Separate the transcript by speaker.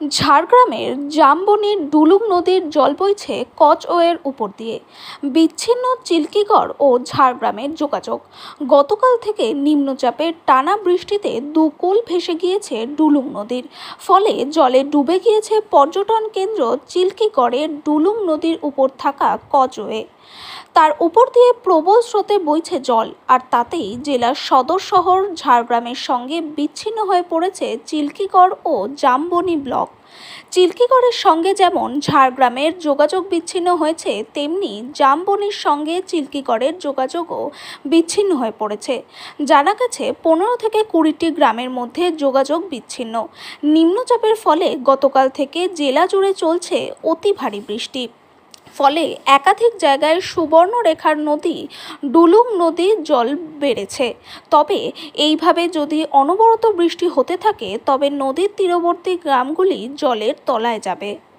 Speaker 1: ঝাড়গ্রামের জামবনির ডুলুং নদীর জল বইছে কচওয়ের উপর দিয়ে। বিচ্ছিন্ন চিল্কিগড় ও ঝাড়গ্রামের যোগাযোগ। গতকাল থেকে নিম্নচাপের টানা বৃষ্টিতে দুকুল ভেসে গিয়েছে ডুলুং নদীর। ফলে জলে ডুবে গিয়েছে পর্যটন কেন্দ্র চিল্কিগড়ের ডুলুং নদীর উপর থাকা কচওয়ে তার উপর দিয়ে প্রবল স্রোতে বইছে জল, আর তাতেই জেলার সদর শহর ঝাড়গ্রামের সঙ্গে বিচ্ছিন্ন হয়ে পড়েছে চিল্কিগড় ও জামবনি ব্লক। চিল্কিগড়ের সঙ্গে যেমন ঝাড়গ্রামের যোগাযোগ বিচ্ছিন্ন হয়েছে, তেমনি জামবনির সঙ্গে চিল্কিগড়ের যোগাযোগও বিচ্ছিন্ন হয়ে পড়েছে। জানা গেছে, পনেরো থেকে কুড়িটি গ্রামের মধ্যে যোগাযোগ বিচ্ছিন্ন। নিম্নচাপের ফলে গতকাল থেকে জেলা জুড়ে চলছে অতি ভারী বৃষ্টি। ফলে একাধিক জায়গায় সুবর্ণরেখার নদী, ডুলুং নদীর জল বেড়েছে। তবে এইভাবে যদি অনবরত বৃষ্টি হতে থাকে, তবে নদীর তীরবর্তী গ্রামগুলি জলের তলায় যাবে।